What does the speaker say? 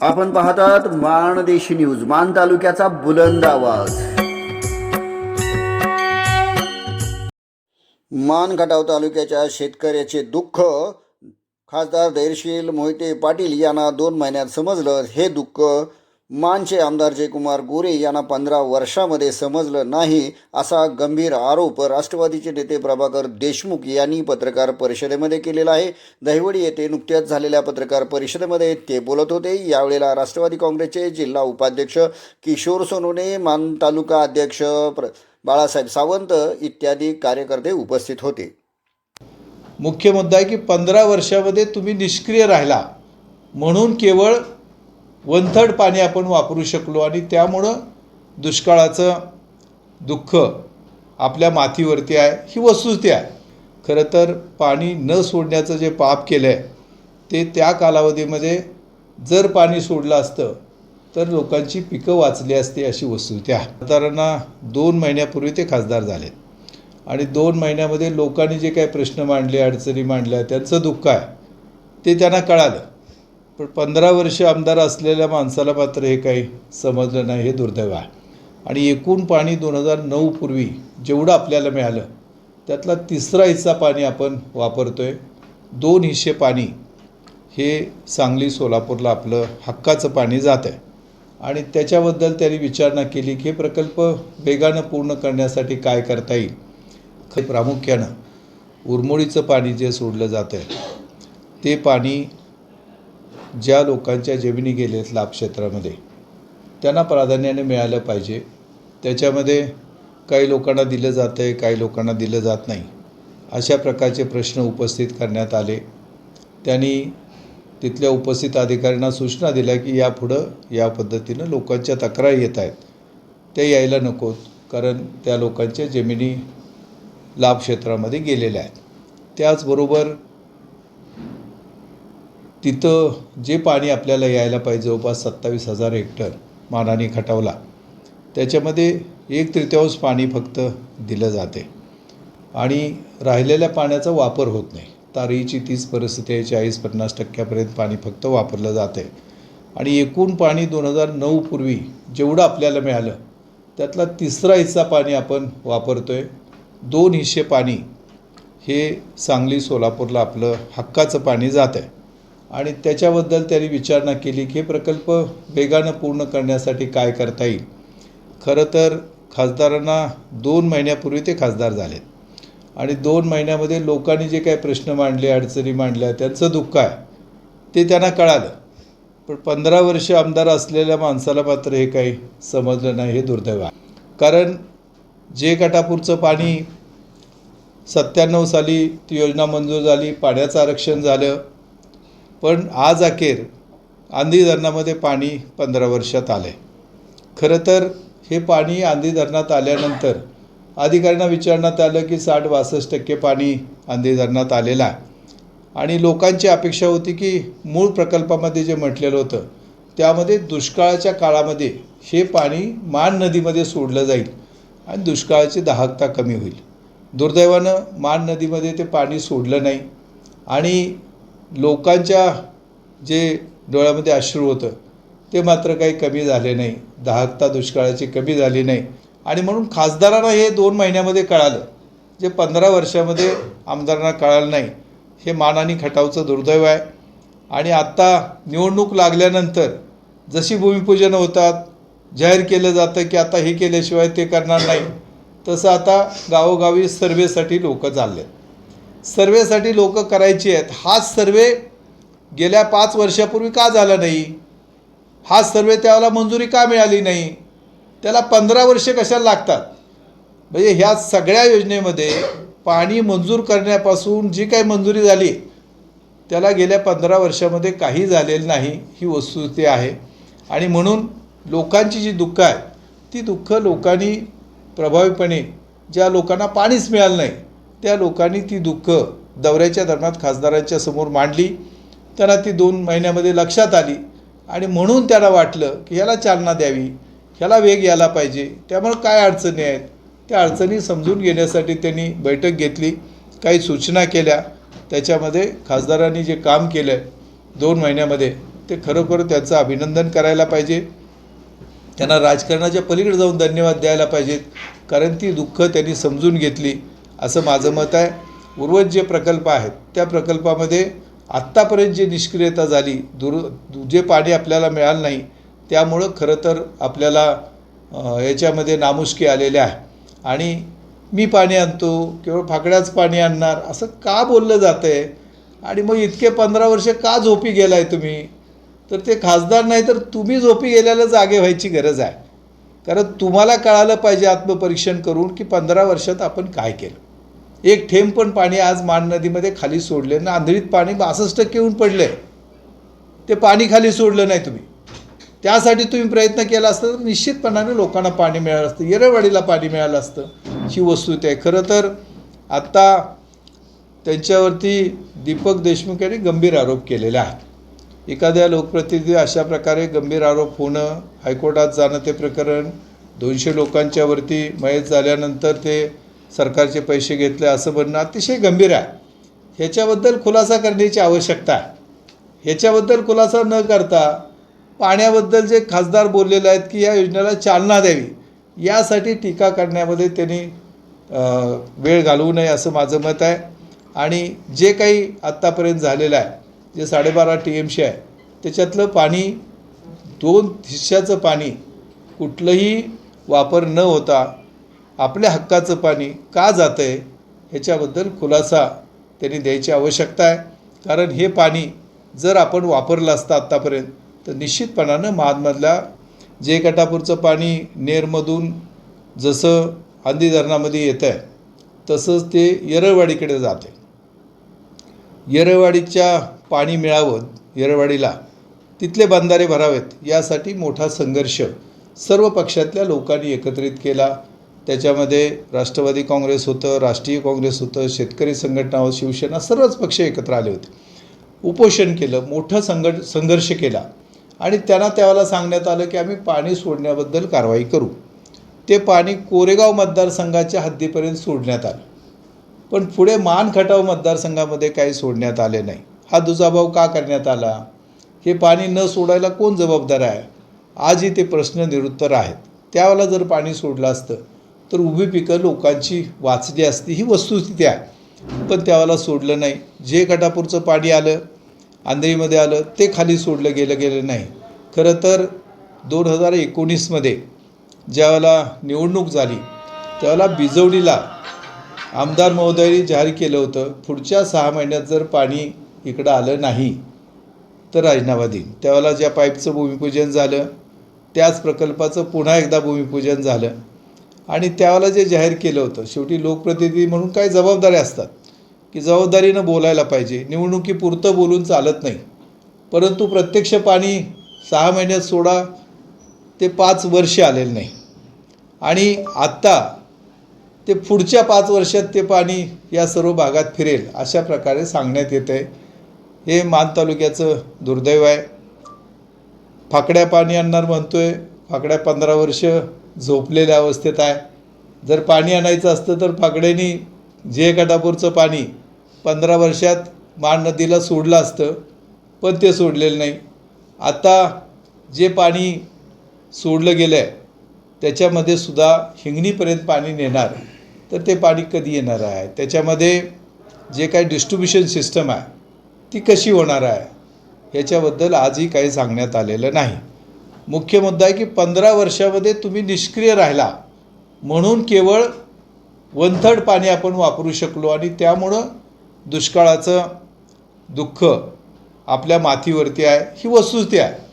आपण पाहतात माणदेशी न्यूज मान तालुक्याचा बुलंद आवाज. मान खटाव तालुक्याच्या शेतकऱ्याचे दुःख खासदार धैर्यशील मोहिते पाटील यांना दोन महिन्यात समजलं हे दुःख मानचे आमदार जयकुमार गोरे यांना पंधरा वर्षामध्ये समजलं नाही असा गंभीर आरोप राष्ट्रवादीचे नेते प्रभाकर देशमुख यांनी पत्रकार परिषदेमध्ये केलेला आहे. दहिवडी येथे नुकत्याच झालेल्या पत्रकार परिषदेमध्ये ते बोलत होते. यावेळेला राष्ट्रवादी काँग्रेसचे जिल्हा उपाध्यक्ष किशोर सोनोने मान तालुका अध्यक्ष प्र बाळासाहेब सावंत इत्यादी कार्यकर्ते उपस्थित होते. मुख्य मुद्दा आहे की पंधरा वर्षामध्ये तुम्ही निष्क्रिय राहिला. म्हणून केवळ वन थर्ड पाणी आपण वापरू शकलो आणि त्यामुळं दुष्काळाचं दुःख आपल्या माथीवरती आहे ही वस्तुस्थिती आहे. खरं तर पाणी न सोडण्याचं जे पाप केलं आहे ते त्या कालावधीमध्ये जर पाणी सोडलं असतं तर लोकांची पिकं वाचली असती अशी वस्तुस्थिती आहे. खासदारांना दोन महिन्यापूर्वी ते खासदार झालेत. आणि दोन महिन्यामध्ये लोकांनी जे काही प्रश्न मांडले अडचणी मांडल्या त्यांचं दुःख आहे ते त्यांना कळालं. पण पंधरा वर्ष आमदार असलेल्या माणसाला मात्र हे काही समजलं नाही हे दुर्दैव आहे. आणि एकूण पाणी दोन हजार नऊ पूर्वी जेवढं आपल्याला मिळालं त्यातला तिसरा हिस्सा पाणी आपण वापरतो आहे दोन हिस्से पाणी हे सांगली सोलापूरला आपलं हक्काचं पाणी जात आहे आणि त्याच्याबद्दल त्यांनी विचारणा केली की हे प्रकल्प वेगानं पूर्ण करण्यासाठी काय करता येईल ख प्रामुख्यानं उरमोडीचं पाणी जे सोडलं जातं आहे ते पाणी ज्या लोकांच्या जमिनी गेले आहेत लाभक्षेत्रामध्ये त्यांना प्राधान्याने मिळालं पाहिजे. त्याच्यामध्ये काही लोकांना दिलं जातं आहे काही लोकांना दिलं जात नाही अशा प्रकारचे प्रश्न उपस्थित करण्यात आले. त्यांनी तिथल्या उपस्थित अधिकाऱ्यांना सूचना दिल्या की यापुढं या पद्धतीनं लोकांच्या तक्रारी येत आहेत. ते यायला नकोत कारण त्या लोकांच्या जमिनी लाभक्षेत्रामध्ये गेलेल्या आहेत. त्याचबरोबर तिथं जे पाणी आपल्याला यायला पाहिजे जवळपास सत्तावीस हजार हेक्टर मानाने खटावला त्याच्यामध्ये एक तृतीयांश पाणी फक्त दिलं जाते. आणि राहिलेल्या पाण्याचा वापर होत नाही. तारीची तीच परिस्थिती आहे चाळीस पन्नास टक्क्यापर्यंत पाणी फक्त वापरलं जातं. आहे आणि एकूण पाणी दोन हजार नऊ पूर्वी जेवढं आपल्याला मिळालं त्यातला तिसरा हिस्सा पाणी आपण वापरतो आहे दोन हिस्से पाणी हे सांगली सोलापूरला आपलं हक्काचं पाणी जात आहे आणि त्याच्याबद्दल त्यांनी विचारणा केली की हे प्रकल्प वेगानं पूर्ण करण्यासाठी काय करता येईल. खरं तर खासदारांना दोन महिन्यापूर्वी ते खासदार झालेत. आणि दोन महिन्यामध्ये लोकांनी जे काही प्रश्न मांडले अडचणी मांडल्या त्यांचं दुःख आहे ते त्यांना कळालं. पण पंधरा वर्ष आमदार असलेल्या माणसाला मात्र हे काही समजलं नाही हे दुर्दैव आहे. कारण जे गटापूरचं पाणी सत्त्याण्णव साली ती योजना मंजूर झाली पाण्याचं आरक्षण झालं पण आज अखेर आंधी धरणामध्ये पाणी पंधरा वर्षात आलं आहे खरं तर हे पाणी आंधी धरणात आल्यानंतर अधिकाऱ्यांना विचारण्यात आलं की साठ बासष्ट टक्के पाणी आंधी धरणात आलेलं आहे. आणि लोकांची अपेक्षा होती की मूळ प्रकल्पामध्ये जे म्हटलेलं होतं त्यामध्ये दुष्काळाच्या काळामध्ये हे पाणी मान नदीमध्ये सोडलं जाईल आणि दुष्काळाची दाहकता कमी होईल. दुर्दैवानं मान नदीमध्ये ते पाणी सोडलं नाही. आणि लोकांच्या जे डोळ्यामध्ये अश्रू होतं ते मात्र काही कमी झाले नाही. दाहकता दुष्काळाची कमी झाली नाही. आणि म्हणून खासदारांना हे दोन महिन्यामध्ये कळालं जे पंधरा वर्षामध्ये आमदारांना कळालं नाही. हे मानानी खटावचं दुर्दैव आहे. आणि आत्ता निवडणूक लागल्यानंतर जशी भूमिपूजन होतात जाहीर केलं जातं की आता हे केल्याशिवाय ते करणार नाही तसं आता गावोगावी सर्वेसाठी लोक चालले सर्वेसाठी लोक करायची आहेत. हाच सर्वे गेल्या पाच वर्षापूर्वी का झाला नाही? हा सर्वे त्याला मंजुरी का मिळाली नाही? त्याला पंधरा वर्षे कशाला लागतात? म्हणजे ह्या सगळ्या योजनेमध्ये पाणी मंजूर करण्यापासून जी काही मंजुरी झाली त्याला गेल्या पंधरा वर्षामध्ये काही झालेलं नाही. ही वस्तुस्थिती आहे. आणि म्हणून लोकांची जी दुःख आहे ती दुःख लोकांनी प्रभावीपणे ज्या लोकांना पाणीच मिळालं नाही त्या लोकांनी ती दुःख दौऱ्याच्या दरम्यान खासदारांच्या समोर मांडली. त्यांना ती दोन महिन्यामध्ये लक्षात आली आणि म्हणून त्याला वाटलं की ह्याला चालना द्यावी ह्याला वेग यायला पाहिजे. त्यामुळे काय अडचणी आहेत? त्या अडचणी समजून घेण्यासाठी त्यांनी बैठक घेतली काही सूचना केल्या. त्याच्यामध्ये खासदारांनी जे काम केलं आहे दोन महिन्यामध्ये ते खरोखर त्याचं अभिनंदन करायला पाहिजे. त्यांना राजकारणाच्या पलीकडे जाऊन धन्यवाद द्यायला पाहिजेत कारण ती दुःख त्यांनी समजून घेतली. असं माझं मत आहे. उर्वरित जे प्रकल्प आहेत त्या प्रकल्पामध्ये आत्तापर्यंत जी निष्क्रियता झाली दुर जे पाणी आपल्याला मिळालं नाही त्यामुळं खरं तर आपल्याला याच्यामध्ये नामुष्की आलेल्या आहे. आणि मी पाणी आणतो केवळ फाकड्याच पाणी आणणार असं का बोललं जातं आहे आणि मग इतके पंधरा वर्ष का झोपी गेला आहे तुम्ही? तर ते खासदार नाही तर तुम्ही झोपी गेल्याला जागे व्हायची गरज आहे. कारण तुम्हाला कळालं पाहिजे आत्मपरीक्षण करून की पंधरा वर्षात आपण काय केलं. एक थेंब पण पाणी आज मान नदीमध्ये खाली सोडले ना आंधळीत पाणी बासष्ट टक्के येऊन पडले. ते पाणी खाली सोडलं नाही तुम्ही. त्यासाठी तुम्ही प्रयत्न केला असता तर निश्चितपणाने लोकांना पाणी मिळालं असतं येरळवाडीला पाणी मिळालं असतं. ही वस्तुस्थिती आहे. खरं तर आत्ता त्यांच्यावरती दीपक देशमुख यांनी गंभीर आरोप केलेले आहेत. एखाद्या लोकप्रतिनिधी अशा प्रकारे गंभीर आरोप होणं हायकोर्टात जाणं ते प्रकरण दोनशे लोकांच्यावरती मयत झाल्यानंतर ते सरकारचे पैसे घेतले असं म्हणणं अतिशय गंभीर आहे. ह्याच्याबद्दल खुलासा करण्याची आवश्यकता आहे. ह्याच्याबद्दल खुलासा न करता पाण्याबद्दल जे खासदार बोललेले आहेत की या योजनेला चालना द्यावी यासाठी टीका करण्यामध्ये त्यांनी वेळ घालवू नये असं माझं मत आहे. आणि जे काही आत्तापर्यंत झालेलं आहे जे साडेबारा टी एम सी आहे त्याच्यातलं पाणी दोन हिश्श्याचं पाणी कुठलंही वापर न होता आपल्या हक्काचं पाणी का जातं आहे ह्याच्याबद्दल खुलासा त्यांनी द्यायची आवश्यकता आहे. कारण हे पाणी जर आपण वापरलं असतं आत्तापर्यंत तर निश्चितपणानं महादमधल्या जे कटापूरचं पाणी नेरमधून जसं आंधी धरणामध्ये येतं आहे तसंच ते येरळवाडीकडे जाते येरळवाडीच्या पाणी मिळावं येरळवाडीला तिथले बंधारे भरावेत यासाठी मोठा संघर्ष सर्व पक्षातल्या लोकांनी एकत्रित केला. त्याच्यामध्ये राष्ट्रवादी काँग्रेस होतं राष्ट्रीय काँग्रेस होतं शेतकरी संघटना होत शिवसेना सर्वच पक्ष एकत्र आले होते. उपोषण केलं मोठं संघ संघर्ष केला. आणि त्यांना त्यावेळेला सांगण्यात आलं की आम्ही पाणी सोडण्याबद्दल कारवाई करू. ते पाणी कोरेगाव मतदारसंघाच्या हद्दीपर्यंत सोडण्यात आलं. पण पुढे मान खटाव मतदारसंघामध्ये काही सोडण्यात आले नाही. हा दुजाभाव का करण्यात आला? हे पाणी न सोडायला कोण जबाबदार आहे? आजही ते प्रश्न निरुत्तर आहेत. त्यावेळेला जर पाणी सोडलं असतं तर उभी पिकं लोकांची वाचली असती. ही वस्तुस्थिती आहे. पण त्यावेळेला सोडलं नाही. जे कटापूरचं पाणी आलं आंधळीमध्ये आलं ते खाली सोडलं गेलं गेलं नाही. खरं तर दोन हजार एकोणीसमध्ये ज्यावेळेला निवडणूक झाली त्यावेळेला बिजवडीला आमदार महोदयांनी जाहीर केलं होतं पुढच्या सहा महिन्यात जर पाणी इकडं आलं नाही तर राजीनामा देईन. त्यावेळेला ज्या पाईपचं भूमिपूजन झालं त्याच प्रकल्पाचं पुन्हा एकदा भूमिपूजन झालं. आणि त्याला जे जाहीर केलं होतं शेवटी लोकप्रतिनिधी म्हणून काही जबाबदाऱ्या असतात की जबाबदारीनं बोलायला पाहिजे. निवडणुकीपुरतं बोलून चालत नाही. परंतु प्रत्यक्ष पाणी सहा महिन्यात सोडा ते पाच वर्ष आलेलं नाही. आणि आत्ता ते पुढच्या पाच वर्षात ते पाणी या सर्व भागात फिरेल अशा प्रकारे सांगण्यात येतं आहे हे मान तालुक्याचं दुर्दैव आहे. फाकड्या पाणी आणणार आहे फाकड्या पंधरा वर्ष झोपलेल्या अवस्थेत आहे. जर पाणी आणायचं असतं तर फाकड्यांनी जे कटापूरचं पाणी पंधरा वर्षात मान नदीला सोडलं असतं पण ते सोडलेलं नाही. आता जे पाणी सोडलं गेलं आहे त्याच्यामध्ये सुद्धा हिंगणीपर्यंत पाणी नेणार तर ते पाणी कधी येणार आहे? त्याच्यामध्ये जे काही डिस्ट्रीब्युशन सिस्टम आहे ती कशी होणार आहे? याच्याबद्दल आजही काही सांगण्यात आलेलं नाही. मुख्य मुद्दा आहे की पंधरा वर्षामध्ये तुम्ही निष्क्रिय राहिला. म्हणून केवळ वन थर्ड पाणी आपण वापरू शकलो आणि त्यामुळं दुष्काळाचं दुःख आपल्या माथीवरती आहे ही वस्तुस्थिती आहे.